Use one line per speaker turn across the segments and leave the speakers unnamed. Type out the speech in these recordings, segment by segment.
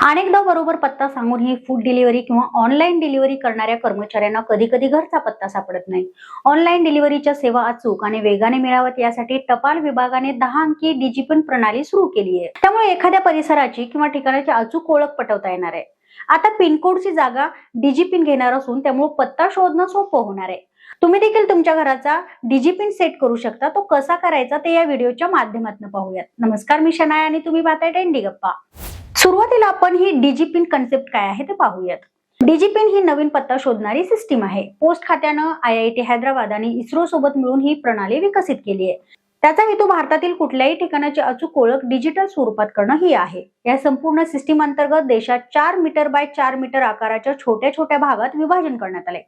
अनेकदा बरोबर पत्ता सांगून ही फूड डिलिव्हरी किंवा ऑनलाईन डिलिव्हरी करणाऱ्या कर्मचाऱ्यांना कधी कधी घरचा पत्ता सापडत नाही. ऑनलाईन डिलिव्हरीच्या सेवा अचूक आणि वेगाने मिळाव्यात यासाठी टपाल विभागाने दहा अंकी डिजिपन प्रणाली सुरू केली आहे. त्यामुळे एखाद्या परिसराची किंवा ठिकाणाची अचूक ओळख पटवता येणार आहे. आता पिनकोडची जागा डिजिपिन घेणार असून त्यामुळे पत्ता शोधणं सोपं होणार आहे. तुम्ही देखील तुमच्या घराचा डिजिपिन सेट करू शकता. तो कसा करायचा ते या व्हिडिओच्या माध्यमातून पाहूयात. नमस्कार मी शनाय आणि तुम्ही पाहताय टेंडी गप्पा. सुरुवातीला आपण ही डिजिपिन कन्सेप्ट काय आहे ते पाहूयात. डिजिपिन ही नवीन पत्ता शोधणारी सिस्टीम आहे. पोस्ट खात्यानं आय आय टी हैदराबाद आणि इस्रो सोबत मिळून ही प्रणाली विकसित केली आहे. त्याचा हेतू भारतातील कुठल्याही ठिकाणाची अचूक ओळख डिजिटल स्वरूपात करणं ही आहे. या संपूर्ण सिस्टीम अंतर्गत देशात चार मीटर बाय चार मीटर आकाराच्या छोट्या छोट्या भागात विभाजन करण्यात आले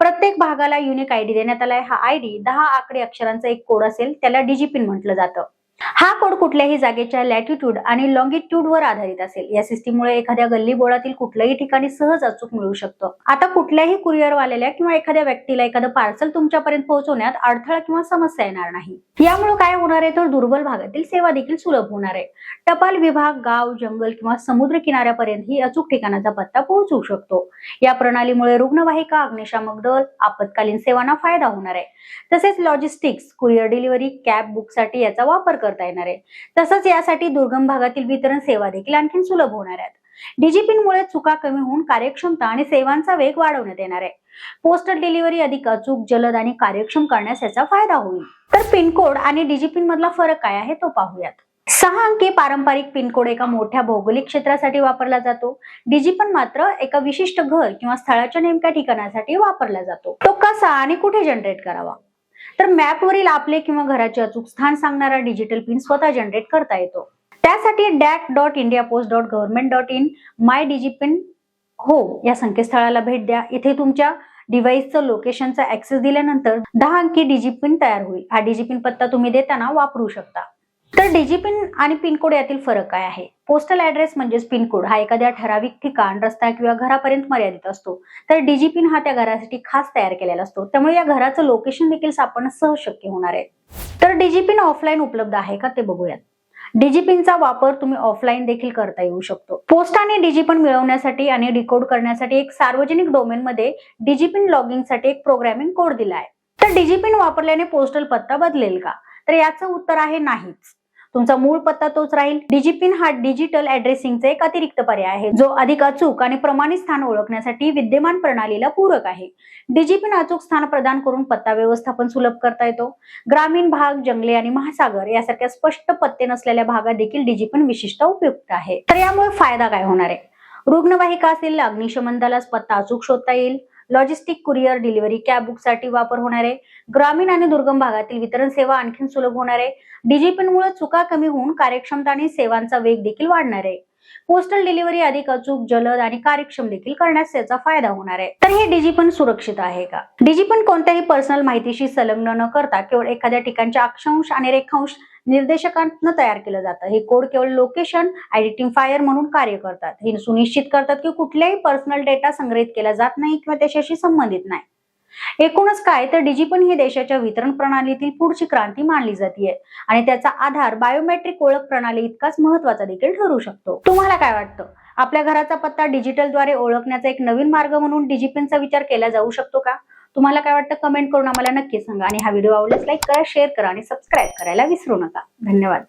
प्रत्येक भागाला युनिक आयडी देण्यात आलाय. हा आयडी दहा आकडे अक्षरांचा एक कोड असेल त्याला डिजिपिन म्हटलं जातं. हा कोड कुठल्याही जागेच्या लॅटिट्यूड आणि लॉंगिट्यूड वर आधारित असेल. या सिस्टीममुळे एखाद्या गल्ली बोळातील कुठल्याही ठिकाणी सहज अचूक मिळू शकतो. आता कुठल्याही कुरिअर किंवा एखाद्या व्यक्तीला एखादं पार्सल तुमच्यापर्यंत पोहोचवण्यात अडथळा किंवा समस्या येणार नाही. यामुळे काय होणार आहे? तर दुर्बल भागातील सेवा देखील सुलभ होणार आहे. टपाल विभाग गाव जंगल किंवा समुद्र किनाऱ्यापर्यंत ही अचूक ठिकाणाचा पत्ता पोहोचू शकतो. या प्रणालीमुळे रुग्णवाहिका अग्निशामक दल आपत्कालीन सेवांना फायदा होणार आहे. तसेच लॉजिस्टिक्स कुरिअर डिलिव्हरी कॅब बुकसाठी याचा वापर करतो येणार आहे. तसंच यासाठी दुर्गम भागातील वितरण सेवा देखील आणखी सुलभ होणार आहेत. डिजिपिनमुळे चुका कमी होऊन कार्यक्षमता आणि सेवांचा वेग वाढवण्यात येणार आहे. पोस्टल डिलिव्हरी अधिक अचूक जलद आणि कार्यक्षम करण्यास याचा फायदा होईल. तर पिनकोड आणि डीजीपीन मधला फरक काय आहे तो पाहूयात. सहा अंकी पारंपरिक पिनकोड एका मोठ्या भौगोलिक क्षेत्रासाठी वापरला जातो. डिजिपन मात्र एका विशिष्ट घर किंवा स्थळाच्या नेमक्या ठिकाणासाठी वापरला जातो. तो कसा आणि कुठे जनरेट करावा? तर मॅपवरील आपले किंवा घराचे अचूक स्थान सांगणारा डिजिटल पिन स्वतः जनरेट करता येतो. त्यासाठी dac dot India post dot government dot in my DIGIPIN हो या संकेतस्थळाला भेट द्या. इथे तुमच्या डिव्हाइसचं लोकेशनचा ऍक्सेस दिल्यानंतर दहा अंकी डिजिपिन तयार होईल. हा डिजिपिन पत्ता तुम्ही देताना वापरू शकता. तर डिजिपिन आणि पिनकोड यातील फरक काय आहे? पोस्टल ऍड्रेस म्हणजेच पिनकोड हा एखाद्या ठराविक ठिकाण रस्ता किंवा घरापर्यंत मर्यादित असतो. तर डिजिपिन हा त्या घरासाठी खास तयार केलेला असतो. त्यामुळे या घराचं लोकेशन देखील सापडणं सहज शक्य होणार आहे. तर डिजिपिन ऑफलाईन उपलब्ध आहे का ते बघूयात. डिजिपिनचा वापर तुम्ही ऑफलाईन देखील करता येऊ शकतो. पोस्ट आणि डिजिपिन मिळवण्यासाठी आणि डिकोड करण्यासाठी एक सार्वजनिक डोमेनमध्ये डिजिपिन लॉगिंगसाठी एक प्रोग्रामिंग कोड दिला आहे. तर डिजिपिन वापरल्याने पोस्टल पत्ता बदलेल का? तर याचं उत्तर आहे नाहीच. तुमचा मूळ पत्ता तोच राहील. डिजिपिन हा डिजिटल ऍड्रेसिंगचा एक अतिरिक्त पर्याय आहे. जो अधिक अचूक आणि प्रमाणित स्थान ओळखण्यासाठी विद्यमान प्रणालीला पूरक आहे. डिजिपिन अचूक स्थान प्रदान करून पत्ता व्यवस्थापन सुलभ करता येतो. ग्रामीण भाग जंगले आणि महासागर यासारख्या स्पष्ट पत्ते नसलेल्या भागात देखील डिजिपिन विशिष्ट उपयुक्त आहे. तर यामुळे फायदा काय होणार आहे? रुग्णवाहिका असेल अग्निशमन दलास पत्ता अचूक शोधता येईल. लॉजिस्टिक कुरिअर डिलिव्हरी कॅब बुकसाठी वापर होणार आहे. ग्रामीण आणि दुर्गम भागातील वितरण सेवा आणखी सुलभ होणार आहे. डिजिपिनमुळे चुका कमी होऊन कार्यक्षमता आणि सेवांचा वेग देखील वाढणार आहे. पोस्टल डिलिव्हरी अधिक अचूक जलद आणि कार्यक्षम देखील करण्यास याचा फायदा होणार आहे. तर हे डिजिपन सुरक्षित आहे का? डिजिपन कोणत्याही पर्सनल माहितीशी संलग्न न करता केवळ एखाद्या ठिकाणच्या अक्षांश आणि रेखांश निर्देशकांना तयार केलं जातं. हे कोड केवळ लोकेशन आयडेंटिफायर म्हणून कार्य करतात. हे सुनिश्चित करतात की कुठल्याही पर्सनल डेटा संग्रहित केला जात नाही किंवा त्याच्याशी संबंधित नाही. एकूणच काय तर डिजिपन ही देशाच्या वितरण प्रणालीतील पुढची क्रांती मानली जाते आणि त्याचा आधार बायोमेट्रिक ओळख प्रणाली इतकाच महत्त्वाचा देखील ठरू शकतो. तुम्हाला काय वाटतं? आपल्या घराचा पत्ता डिजिटलद्वारे ओळखण्याचा एक नवीन मार्ग म्हणून डिजिपिनचा विचार केला जाऊ शकतो का? तुम्हाला काय वाटतं कमेंट करून आम्हाला नक्की सांगा. आणि हा व्हिडिओ आवडल्यास लाईक करा शेअर करा आणि सबस्क्राईब करायला विसरू नका. धन्यवाद.